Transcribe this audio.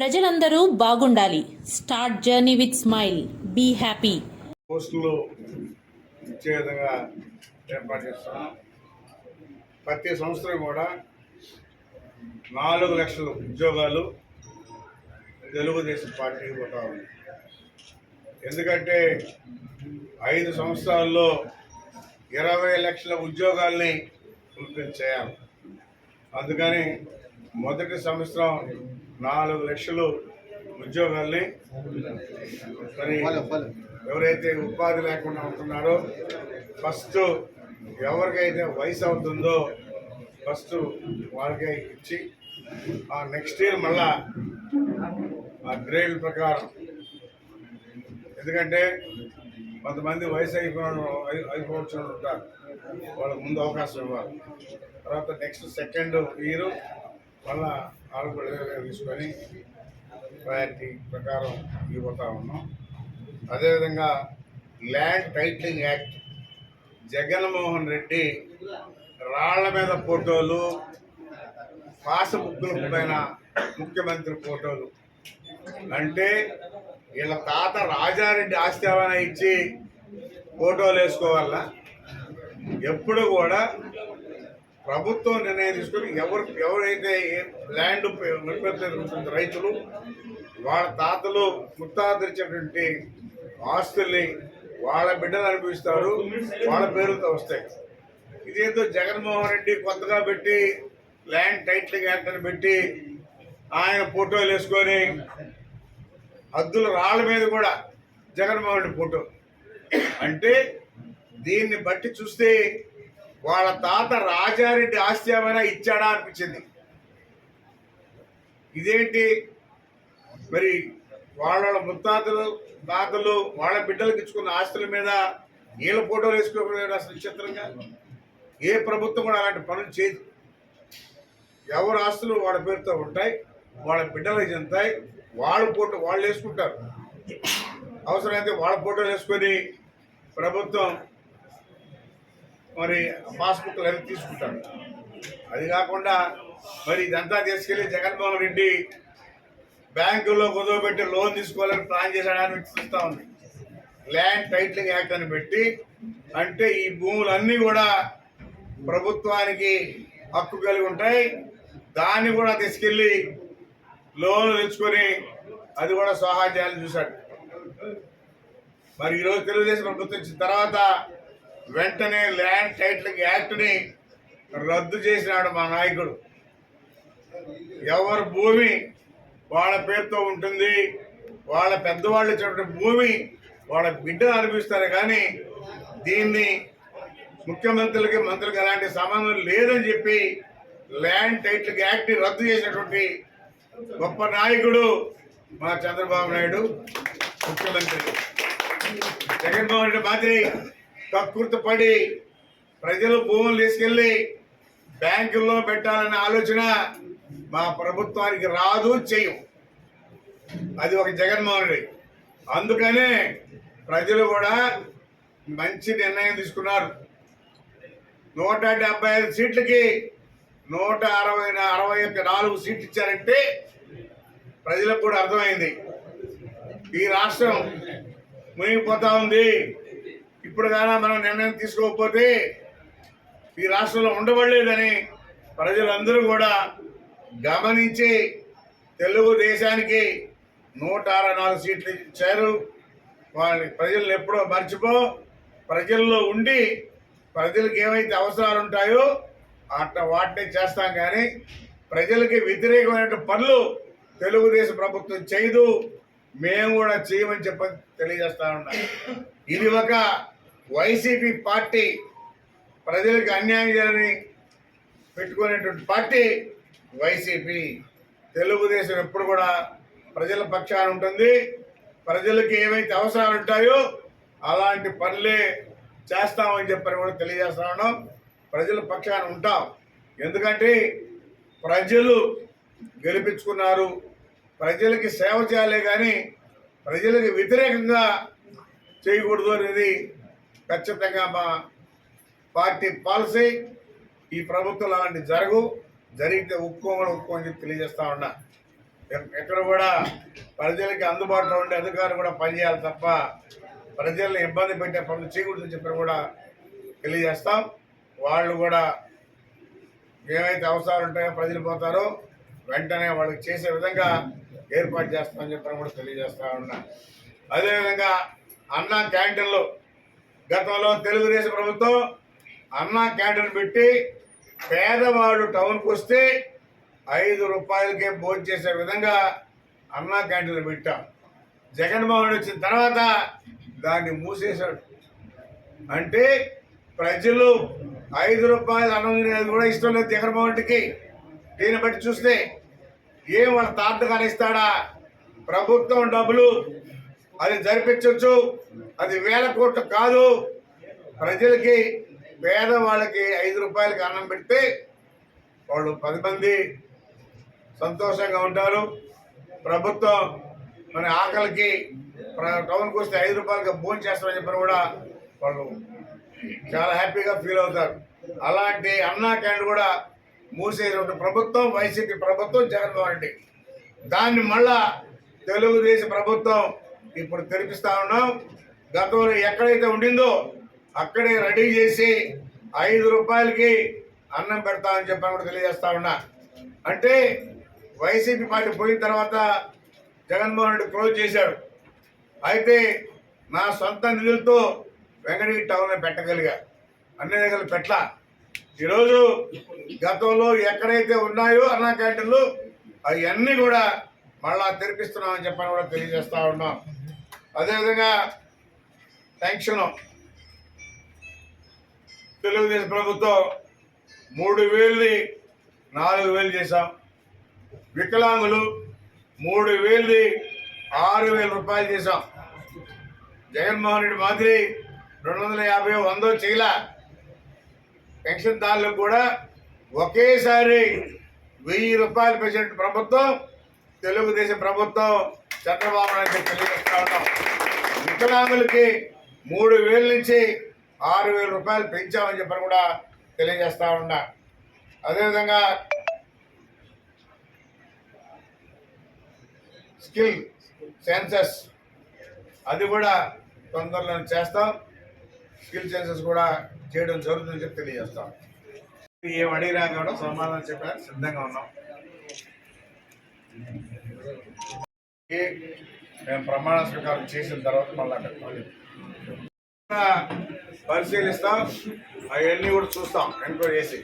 ప్రజలందరూ బాగుండాలి. Start journey with smile be happy పోస్టులు ఇచ్చే విధంగా ఏర్పాటు చేస్తున్నాం. ప్రతి సంవత్సరం కూడా నాలుగు లక్షల ఉద్యోగాలు తెలుగుదేశం పార్టీకి పోతా ఉంది. ఎందుకంటే ఐదు సంవత్సరాల్లో ఇరవై లక్షల ఉద్యోగాల్ని ఫుల్ఫిల్ చేయాలి. అందుకని మొదటి సంవత్సరం నాలుగు లక్షలు ఉద్యోగాల్ని మరి ఎవరైతే ఉపాధి లేకుండా ఉంటున్నారో ఫస్ట్ ఎవరికైతే వయసు అవుతుందో ఫస్ట్ వాళ్ళకే ఇచ్చి ఆ నెక్స్ట్ ఇయర్ మళ్ళా ఆ గ్రేడ్ ప్రకారం. ఎందుకంటే కొంతమంది వయసు అయిపోయిన అయిపోవచ్చు ఉంటారు. వాళ్ళకి ముందు అవకాశం ఇవ్వాలి. తర్వాత నెక్స్ట్ సెకండ్ ఇయర్ మళ్ళా వాళ్ళు కూడా తీసుకొని ప్రయారిటీ ప్రకారం ఇవ్వతా ఉన్నాం. అదేవిధంగా land titling act Jaganmohan Reddy రాళ్ళ మీద ఫోటోలు పాస్బుక్ల పైన ముఖ్యమంత్రి ఫోటోలు. అంటే వీళ్ళ తాత రాజారెడ్డి ఆస్తి ఇచ్చి ఫోటోలు వేసుకోవాల? ఎప్పుడు కూడా ప్రభుత్వం నిర్ణయం తీసుకొని ఎవరు ఎవరైతే ల్యాండ్ ఉంటుందో రైతులు వాళ్ళ తాతలు ముత్తాతలు ఇచ్చినటువంటి ఆస్తుల్ని వాళ్ళ బిడ్డలు అనిపిస్తారు వాళ్ళ పేరుతో వస్తాయి. ఇదేదో జగన్మోహన్ రెడ్డి కొత్తగా పెట్టి ల్యాండ్ టైటిలింగ్ యాక్ట్ అని పెట్టి ఆయన ఫోటోలు వేసుకొని హద్దుల రాళ్ళ మీద కూడా జగన్మోహన్ రెడ్డి ఫోటో. అంటే దీన్ని బట్టి చూస్తే వాళ్ళ తాత రాజారెడ్డి ఆస్తి ఏమైనా ఇచ్చాడా అనిపించింది. ఇదేంటి? మరి వాళ్ళ ముత్తాతలు తాతలు వాళ్ళ బిడ్డలకు ఇచ్చుకున్న ఆస్తుల మీద నీళ్ళ ఫోటోలు వేసుకోవడం అసలు విచిత్రంగా? ఏ ప్రభుత్వం కూడా అలాంటి పనులు చేయదు. ఎవరు ఆస్తులు వాళ్ళ పేరుతో ఉంటాయి వాళ్ళ బిడ్డలకు చెందుతాయి వాళ్ళ ఫోటో వాళ్ళు వేసుకుంటారు. అవసరమైతే వాళ్ళ ఫోటోలు వేసుకొని ప్రభుత్వం మరి పాస్బుక్లు అవి తీసుకుంటాడు. అది కాకుండా మరి ఇదంతా తీసుకెళ్ళి జగన్మోహన్ రెడ్డి బ్యాంకుల్లో కుదవబెట్టి లోన్ తీసుకోవాలని ప్లాన్ చేశాడని చూస్తూ ఉంది. ల్యాండ్ టైటిలింగ్ యాక్ట్ అని పెట్టి అంటే ఈ భూములన్నీ కూడా ప్రభుత్వానికి హక్కు కలిగి ఉంటాయి. దాన్ని కూడా తీసుకెళ్ళి లోన్లు తెచ్చుకొని అది కూడా సహాయ చేయాలని చూశాడు. మరి ఈరోజు తెలుగుదేశం ప్రభుత్వం వచ్చిన తర్వాత వెంటనే ల్యాండ్ టైటిలింగ్ యాక్ట్ని రద్దు చేసినాడు మా నాయకుడు. ఎవరి భూమి వాళ్ళ పేరుతో ఉంటుంది వాళ్ళ పెద్దవాళ్ళు ఇచ్చినటువంటి భూమి వాళ్ళ బిడ్డ అనిపిస్తారు కానీ దీన్ని ముఖ్యమంత్రులకి మంత్రులకి ఎలాంటి సంబంధం లేదని చెప్పి ల్యాండ్ టైటిల్ యాక్ట్ రద్దు చేసినటువంటి గొప్ప నాయకుడు మా చంద్రబాబు నాయుడు ముఖ్యమంత్రి. జగన్మోహన్ రెడ్డి మాదిరి కక్కుర్తి పడి ప్రజలు భూములు తీసుకెళ్ళి బ్యాంకుల్లో పెట్టాలనే ఆలోచన మా ప్రభుత్వానికి రాదు చేయం అది ఒక జగన్మోహన్ రెడ్డి. అందుకనే ప్రజలు కూడా మంచి నిర్ణయం తీసుకున్నారు. నూట డెబ్బై ఐదు సీట్లకి నూట అరవై అరవై ఒక్క నాలుగు సీట్లు ఇచ్చారంటే ప్రజలకు కూడా అర్థమైంది. ఈ రాష్ట్రం మునిగిపోతా ఉంది. ఇప్పుడు కానీ మనం నిర్ణయం తీసుకోకపోతే ఈ రాష్ట్రంలో ఉండబడలేదని ప్రజలందరూ కూడా గమనించి తెలుగుదేశానికి నూట అరవై నాలుగు సీట్లు ఇచ్చారు. వాళ్ళ ప్రజలను ఎప్పుడో మర్చిపో ప్రజల్లో ఉండి ప్రజలకు ఏవైతే అవసరాలు ఉంటాయో అట్ట వాటిని చేస్తాం కానీ ప్రజలకి వ్యతిరేకమైన పనులు తెలుగుదేశం ప్రభుత్వం చేయదు. మేము కూడా చేయమని చెప్ప తెలియజేస్తా ఉన్నాం. ఇది ఒక వైసీపీ పార్టీ ప్రజలకు అన్యాయం చేయాలని పెట్టుకునేటువంటి పార్టీ వైసీపీ. తెలుగుదేశం ఎప్పుడు కూడా ప్రజల పక్షాన ఉంటుంది. ప్రజలకి ఏవైతే అవసరాలు ఉంటాయో అలాంటి పనులే చేస్తామని చెప్పని కూడా తెలియజేస్తున్నాను ప్రజల పక్షాన ఉంటాం. ఎందుకంటే ప్రజలు గెలిపించుకున్నారు. ప్రజలకి సేవ చేయాలి కానీ ప్రజలకు వ్యతిరేకంగా చేయకూడదు అనేది ఖచ్చితంగా మా పార్టీ పాలసీ ఈ ప్రభుత్వం అలాంటి జరగు జరిగితే ఒప్పుకోమని ఒప్పుకోమని చెప్పి తెలియజేస్తా ఉన్నా. ఎక్కడ కూడా ప్రజలకి అందుబాటులో ఉండే అధికారులు కూడా పనిచేయాలి తప్ప ప్రజల్ని ఇబ్బంది పెట్టే పనులు చేయకూడదని చెప్పి కూడా తెలియజేస్తాం. వాళ్ళు కూడా ఏవైతే అవసరాలు ఉంటాయో ప్రజలు పోతారో వెంటనే వాళ్ళకి చేసే విధంగా ఏర్పాటు చేస్తామని చెప్పి కూడా తెలియజేస్తా ఉన్నా. అదేవిధంగా అన్న క్యాంటీన్లు గతంలో తెలుగుదేశం ప్రభుత్వం అన్నా క్యాంటీన్ పెట్టి పేదవాడు టౌన్కి వస్తే ఐదు రూపాయలకే భోజనం చేసే విధంగా అన్నా క్యాంటీన్లు పెట్టాం. జగన్మోహన్ వచ్చిన తర్వాత దాన్ని మూసేశాడు. అంటే ప్రజలు ఐదు రూపాయలు అన్నం తినేది కూడా ఇష్టం లేదు జగన్మోహన్ రెడ్డికి. దీన్ని బట్టి చూస్తే ఏం వాళ్ళ తాతగానే ఇస్తాడా? ప్రభుత్వం డబ్బులు అది జరిపించవచ్చు అది వేల కోట్లు కాదు. ప్రజలకి పేదవాళ్ళకి ఐదు రూపాయలకి అన్నం పెడితే వాళ్ళు పది మంది సంతోషంగా ఉంటారు. ప్రభుత్వం మన ఆకలికి టౌన్కి వస్తే ఐదు రూపాయలకి భోజనం చేస్తామని చెప్పిన కూడా వాళ్ళు చాలా హ్యాపీగా ఫీల్ అవుతారు. అలాంటి అన్నా క్యాండ్ కూడా మూసేటువంటి ప్రభుత్వం వైసీపీ ప్రభుత్వం జగన్మోహన్ రెడ్డి. దాన్ని మళ్ళా తెలుగుదేశం ప్రభుత్వం ఇప్పుడు తెరిపిస్తా ఉన్నాం. గతంలో ఎక్కడైతే ఉండిందో అక్కడే రెడీ చేసి ఐదు రూపాయలకి అన్నం పెడతామని చెప్పని కూడా తెలియజేస్తా ఉన్నా. అంటే వైసీపీ పార్టీ పోయిన తర్వాత జగన్మోహన్ రెడ్డి క్లోజ్ చేశాడు. అయితే నా సొంత నిధులతో వెంకటగిరి టౌన్లో పెట్టగలిగా. అన్ని దగ్గర పెట్టలా. ఈరోజు గతంలో ఎక్కడైతే ఉన్నాయో అన్న క్యాంటీన్లు అవన్నీ కూడా మళ్ళా తెరిపిస్తున్నామని చెప్పని కూడా తెలియజేస్తా ఉన్నాం. అదేవిధంగా పెన్షన్ తెలుగుదేశం ప్రభుత్వం మూడు వేలని నాలుగు వేలు చేశాం. వికలాంగులు మూడు వేలది ఆరు వేల రూపాయలు చేశాం. జగన్మోహన్ రెడ్డి మాదిరి రెండు వందల యాభై వందో చేయలా. పెన్షన్దారులకు కూడా ఒకేసారి వెయ్యి రూపాయలు పెంచిన ప్రభుత్వం తెలుగుదేశం ప్రభుత్వం చంద్రబాబు నాయుడు తెలియజేస్తున్నాం వికలాంగులకి మూడు వేల నుంచి ఆరు వేల రూపాయలు పెంచామని చెప్పని కూడా తెలియజేస్తా ఉన్నా. అదేవిధంగా స్కిల్ సెన్సెస్ అది కూడా తొందరలో చేస్తాం. స్కిల్ సెన్సెస్ కూడా చేయడం జరుగుతుందని చెప్పి తెలియజేస్తాం. ఏం అడిగినా కూడా సమాధానం చెప్పడానికి సిద్ధంగా ఉన్నాం. మేము ప్రమాణ స్వీకారం చేసిన తర్వాత మళ్ళీ అక్కడ పరిశీలిస్తాం. అవన్నీ కూడా చూస్తాం ఎంక్వైరీ చేసి.